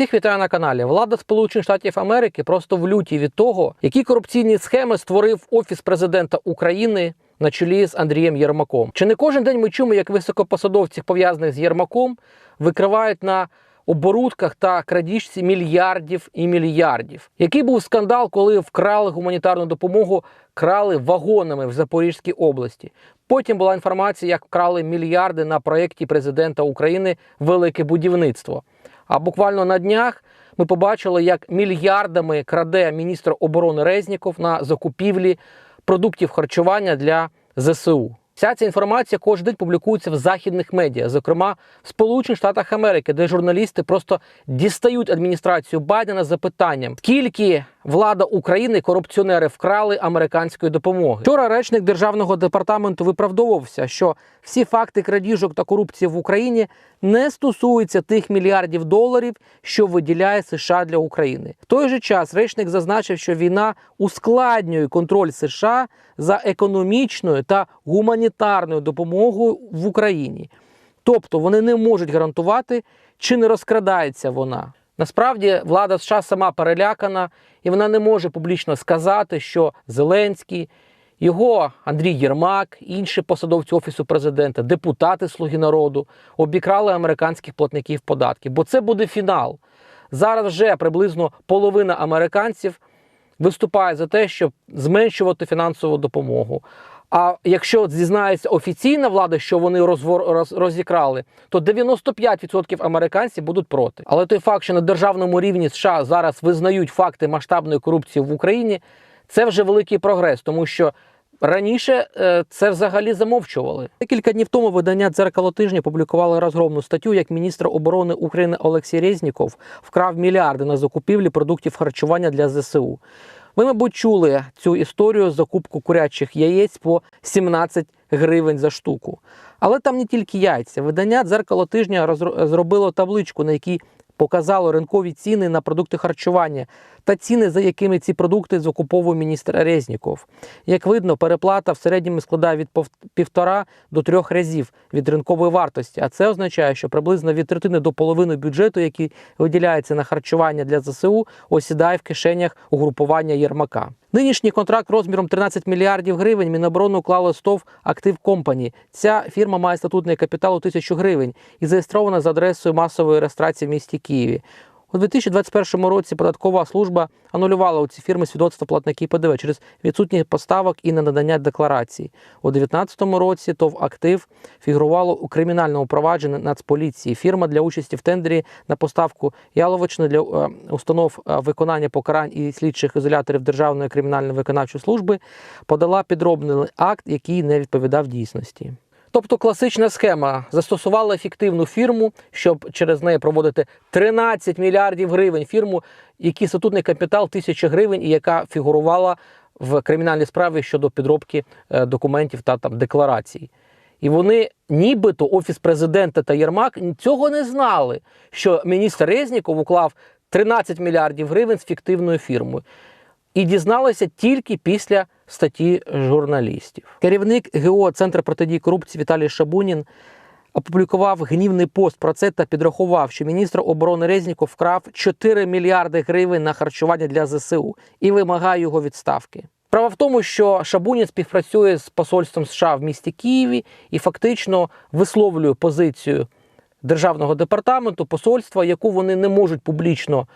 Всіх вітаю на каналі. Влада Сполучених Штатів Америки просто в люті від того, які корупційні схеми створив офіс президента України на чолі з Андрієм Єрмаком. Чи не кожен день ми чуємо, як високопосадовців, пов'язаних з Єрмаком, викривають на оборудках та крадіжці мільярдів і мільярдів. Який був скандал, коли вкрали гуманітарну допомогу, крали вагонами в Запорізькій області. Потім була інформація, як вкрали мільярди на проєкті президента України Велике будівництво. А буквально на днях ми побачили, як мільярдами краде міністр оборони Резніков на закупівлі продуктів харчування для ЗСУ. Вся ця інформація кожен день публікується в західних медіа, зокрема в Сполучених Штатах Америки, де журналісти просто дістають адміністрацію Байдена запитанням, скільки влада України корупціонери вкрали американської допомоги. Вчора речник державного департаменту виправдовувався, що всі факти крадіжок та корупції в Україні не стосуються тих мільярдів доларів, що виділяє США для України. В той же час речник зазначив, що війна ускладнює контроль США за економічною та гуманітарною допомогою в Україні. Тобто вони не можуть гарантувати, чи не розкрадається вона. Насправді влада США сама перелякана, і вона не може публічно сказати, що Зеленський, його Андрій Єрмак, інші посадовці офісу президента, депутати Слуги народу обікрали американських платників податків. Бо це буде фінал. Зараз вже приблизно половина американців виступає за те, щоб зменшувати фінансову допомогу. А якщо зізнається офіційна влада, що вони роз, розікрали, то 95% американців будуть проти. Але той факт, що на державному рівні США зараз визнають факти масштабної корупції в Україні, це вже великий прогрес, тому що. Раніше е, це взагалі замовчували. Декілька днів тому видання дзеркало тижня публікували розгромну статтю, як міністр оборони України Олексій Резніков вкрав мільярди на закупівлі продуктів харчування для ЗСУ. Ви, мабуть, чули цю історію закупку курячих яєць по 17 гривень за штуку. Але там не тільки яйця. Видання дзеркало тижня зробило табличку, на якій показало ринкові ціни на продукти харчування та ціни, за якими ці продукти закуповує міністр Резніков. Як видно, переплата в середньому складає від півтора до трьох разів від ринкової вартості. А це означає, що приблизно від третини до половини бюджету, який виділяється на харчування для ЗСУ, осідає в кишенях угрупування Єрмака. Нинішній контракт розміром 13 мільярдів гривень Міноборони уклало СТОВ Актив Компані. Ця фірма має статутний капітал у тисячу гривень і зареєстрована за адресою масової реєстрації в місті Києві. У 2021 році податкова служба анулювала у ці фірми свідоцтва платників ПДВ через відсутність поставок і ненадання декларацій. У 2019 році ТОВ «Актив» фігурувало у кримінальному провадженні Нацполіції. Фірма для участі в тендері на поставку яловичини для е, установ е, виконання покарань і слідчих ізоляторів Державної кримінальної виконавчої служби подала підробний акт, який не відповідав дійсності. Тобто класична схема застосувала ефективну фірму, щоб через неї проводити 13 мільярдів гривень фірму, який статутний капітал 1000 гривень, і яка фігурувала в кримінальній справі щодо підробки е, документів та там декларацій. І вони, нібито офіс президента та Єрмак цього не знали, що міністр Резніков уклав 13 мільярдів гривень з фіктивною фірмою. І дізналися тільки після статті журналістів. Керівник ГО Центру протидії корупції Віталій Шабунін опублікував гнівний пост про це та підрахував, що міністр оборони Резніков вкрав 4 мільярди гривень на харчування для ЗСУ і вимагає його відставки. Справа в тому, що Шабунін співпрацює з посольством США в місті Києві і фактично висловлює позицію державного департаменту посольства, яку вони не можуть публічно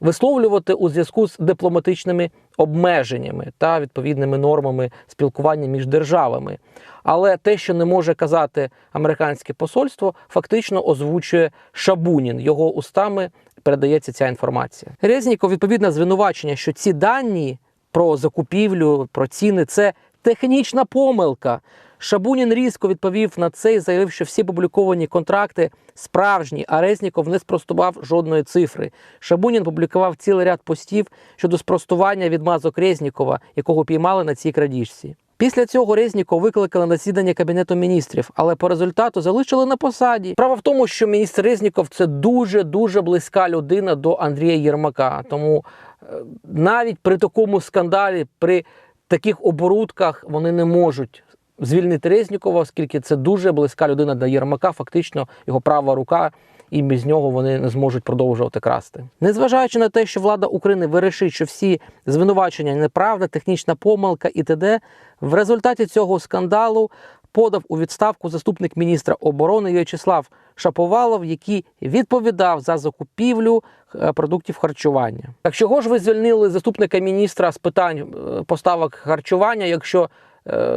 висловлювати у зв'язку з дипломатичними обмеженнями та відповідними нормами спілкування між державами. Але те, що не може казати американське посольство, фактично озвучує Шабунін. Його устами передається ця інформація. Резніков відповідне звинувачення, що ці дані про закупівлю, про ціни це технічна помилка. Шабунін різко відповів на це і заявив, що всі публіковані контракти справжні, а Резніков не спростував жодної цифри. Шабунін публікував цілий ряд постів щодо спростування відмазок Резнікова, якого піймали на цій крадіжці. Після цього Резнікова викликали на засідання кабінету міністрів, але по результату залишили на посаді. Справа в тому, що міністр Резніков це дуже дуже близька людина до Андрія Єрмака. Тому е, навіть при такому скандалі, при таких оборудках вони не можуть звільнити Резнікова, оскільки це дуже близька людина до Єрмака, фактично його права рука і без нього вони не зможуть продовжувати красти. Незважаючи на те, що влада України вирішить, що всі звинувачення неправда, технічна помилка і т.д., в результаті цього скандалу подав у відставку заступник міністра оборони В'ячеслав Шаповалов, який відповідав за закупівлю е, продуктів харчування. Так чого ж ви звільнили заступника міністра з питань е, поставок харчування, якщо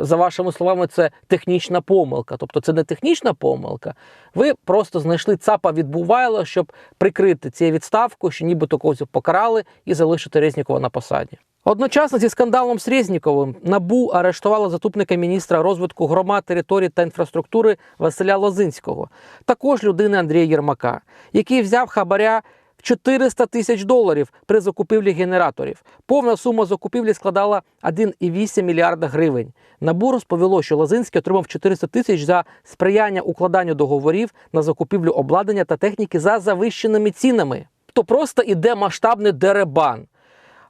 за вашими словами, це технічна помилка. Тобто це не технічна помилка. Ви просто знайшли ЦАПа відбувайло, щоб прикрити цією відставку, що нібито когось покарали і залишити Резнікова на посаді. Одночасно зі скандалом з Резніковим НАБУ арештувало заступника міністра розвитку громад, територій та інфраструктури Василя Лозинського, також людини Андрія Єрмака, який взяв хабаря 400 тисяч доларів при закупівлі генераторів. Повна сума закупівлі складала 1,8 мільярда гривень. НАБУ розповіло, що Лозинський отримав 400 тисяч за сприяння укладанню договорів на закупівлю обладнання та техніки за завищеними цінами. То просто іде масштабний деребан.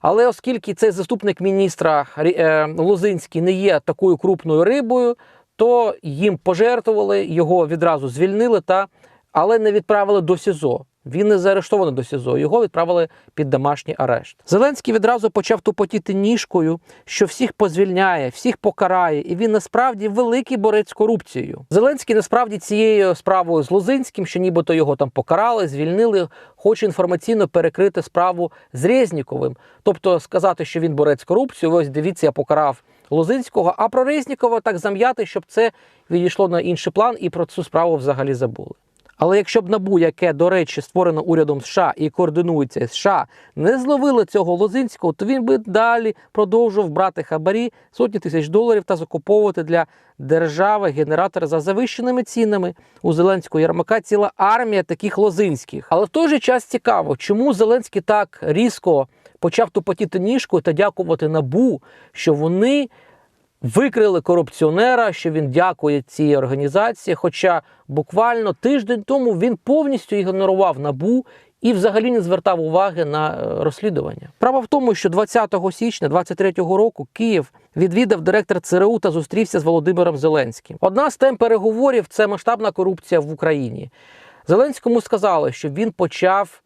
Але оскільки цей заступник міністра е, Лозинський не є такою крупною рибою, то їм пожертвували, його відразу звільнили, та, але не відправили до СІЗО. Він не заарештований до СІЗО, його відправили під домашній арешт. Зеленський відразу почав тупотіти ніжкою, що всіх позвільняє, всіх покарає, і він насправді великий борець з корупцією. Зеленський насправді цією справою з Лозинським, що нібито його там покарали, звільнили, хоче інформаційно перекрити справу з Резніковим. Тобто сказати, що він борець з корупцією, ось дивіться, я покарав Лозинського, а про Резнікова так зам'яти, щоб це відійшло на інший план і про цю справу взагалі забули. Але якщо б набу, яке, до речі, створено урядом США і координується США, не зловило цього Лозинського, то він би далі продовжував брати хабарі сотні тисяч доларів та закуповувати для держави генератори за завищеними цінами. У Зеленського Єрмака ціла армія таких лозинських. Але в той же час цікаво, чому Зеленський так різко почав тупотіти ніжкою та дякувати набу, що вони. Викрили корупціонера, що він дякує цій організації. Хоча буквально тиждень тому він повністю ігнорував набу і взагалі не звертав уваги на е, розслідування. Справа в тому, що 20 січня 23-го року Київ відвідав директор ЦРУ та зустрівся з Володимиром Зеленським. Одна з тем переговорів це масштабна корупція в Україні. Зеленському сказали, що він почав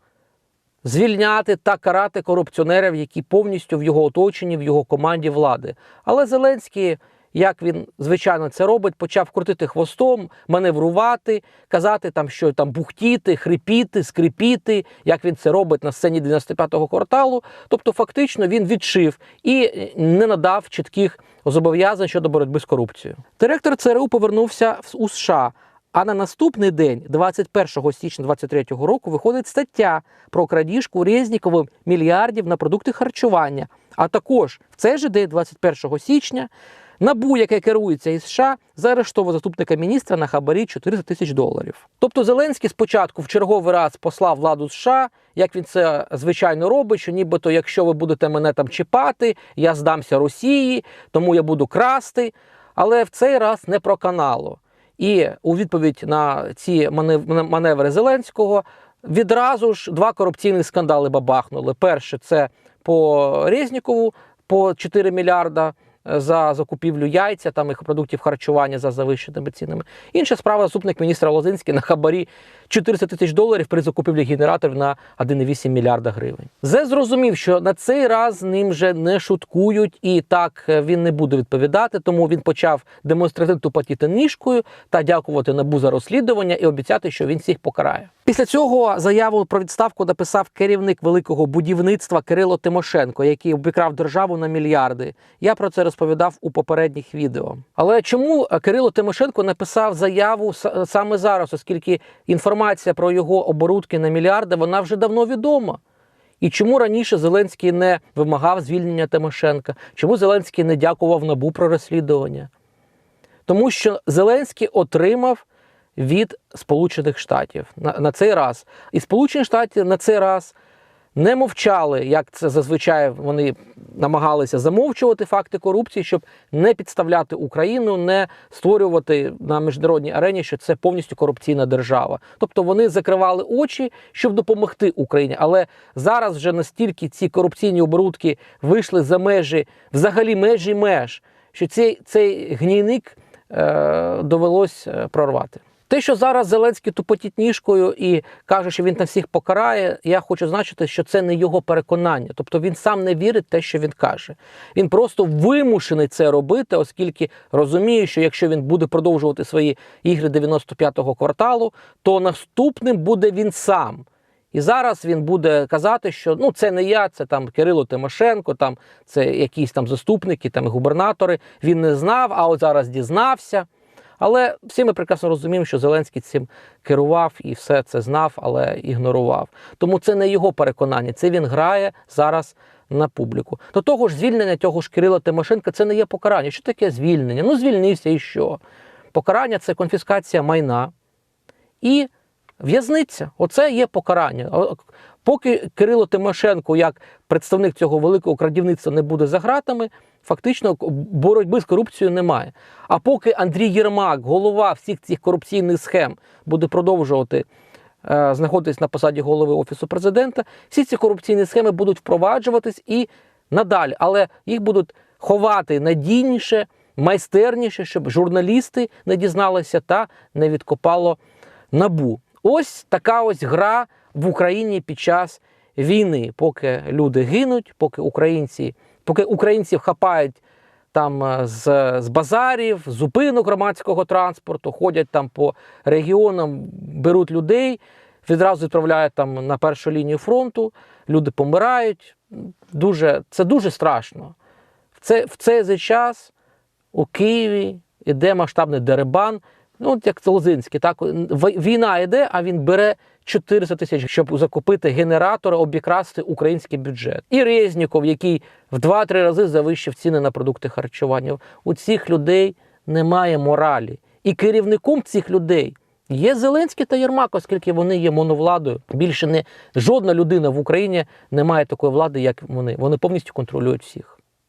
звільняти та карати корупціонерів, які повністю в його оточенні, в його команді влади. Але Зеленський, як він звичайно це робить, почав крутити хвостом, маневрувати, казати там, що там бухтіти, хрипіти, скрипіти, як він це робить на сцені 95-го кварталу. Тобто, фактично, він відшив і не надав чітких зобов'язань щодо боротьби з корупцією. Директор ЦРУ повернувся у США. А на наступний день, 21 січня 2023 року, виходить стаття про крадіжку Резніковим мільярдів на продукти харчування. А також в цей же день, 21 січня, НАБУ, яке керується із США, заарештовує заступника міністра на хабарі 400 тисяч доларів. Тобто Зеленський спочатку в черговий раз послав владу США, як він це звичайно робить, що нібито, якщо ви будете мене там чіпати, я здамся Росії, тому я буду красти. Але в цей раз не проканало. І у відповідь на ці маневри Зеленського відразу ж два корупційні скандали бабахнули. Перше це по Резнікову по 4 мільярда за закупівлю яйця, там їх продуктів харчування за завищеними цінами. Інша справа заступник міністра Лозинський на хабарі 400 тисяч доларів при закупівлі генераторів на 1,8 мільярда гривень. Зе зрозумів, що на цей раз ним вже не шуткують, і так він не буде відповідати. Тому він почав демонстративно тупотіти ніжкою та дякувати набу за розслідування і обіцяти, що він всіх покарає. Після цього заяву про відставку написав керівник великого будівництва Кирило Тимошенко, який обікрав державу на мільярди. Я про це розповідав у попередніх відео. Але чому Кирило Тимошенко написав заяву саме зараз, оскільки інформація про його оборудки на мільярди вона вже давно відома. І чому раніше Зеленський не вимагав звільнення Тимошенка? Чому Зеленський не дякував набу про розслідування? Тому що Зеленський отримав від Сполучених Штатів на, на цей раз. І Сполучені Штати на цей раз не мовчали, як це зазвичай вони намагалися замовчувати факти корупції, щоб не підставляти Україну, не створювати на міжнародній арені, що це повністю корупційна держава. Тобто вони закривали очі, щоб допомогти Україні. Але зараз вже настільки ці корупційні оборудки вийшли за межі, взагалі межі меж, що цей, цей гнійник е, довелось прорвати. Те, що зараз Зеленський тупотить ніжкою і каже, що він там всіх покарає, я хочу значити, що це не його переконання. Тобто він сам не вірить в те, що він каже. Він просто вимушений це робити, оскільки розуміє, що якщо він буде продовжувати свої ігри 95-го кварталу, то наступним буде він сам. І зараз він буде казати, що ну це не я, це там Кирило Тимошенко, там це якісь там заступники, там губернатори. Він не знав, а от зараз дізнався. Але всі ми прекрасно розуміємо, що Зеленський цим керував і все це знав, але ігнорував. Тому це не його переконання, це він грає зараз на публіку. До того ж, звільнення того ж Кирила Тимошенка це не є покарання. Що таке звільнення? Ну, звільнився і що? Покарання це конфіскація майна і в'язниця. Оце є покарання. Поки Кирило Тимошенко, як представник цього великого крадівництва, не буде за гратами, фактично боротьби з корупцією немає. А поки Андрій Єрмак, голова всіх цих корупційних схем, буде продовжувати е, знаходитись на посаді голови офісу президента, всі ці корупційні схеми будуть впроваджуватись і надалі, але їх будуть ховати надійніше, майстерніше, щоб журналісти не дізналися та не відкопало набу. Ось така ось гра в Україні під час війни, поки люди гинуть, поки українці, поки українців хапають там е, з, з базарів, зупинок громадського транспорту, ходять там по регіонам, беруть людей, відразу відправляють там на першу лінію фронту, люди помирають. Дуже, це дуже страшно. В, це, в цей же час у Києві йде масштабний деребан. Ну, от як Лозинський, так війна йде, а він бере 400 тисяч, щоб закупити генератори, обікрасти український бюджет. І Резніков, який в 2-3 рази завищив ціни на продукти харчування. У цих людей немає моралі. І керівником цих людей є Зеленський та Єрмак, оскільки вони є моновладою. Більше не жодна людина в Україні не має такої влади, як вони. Вони повністю контролюють всіх.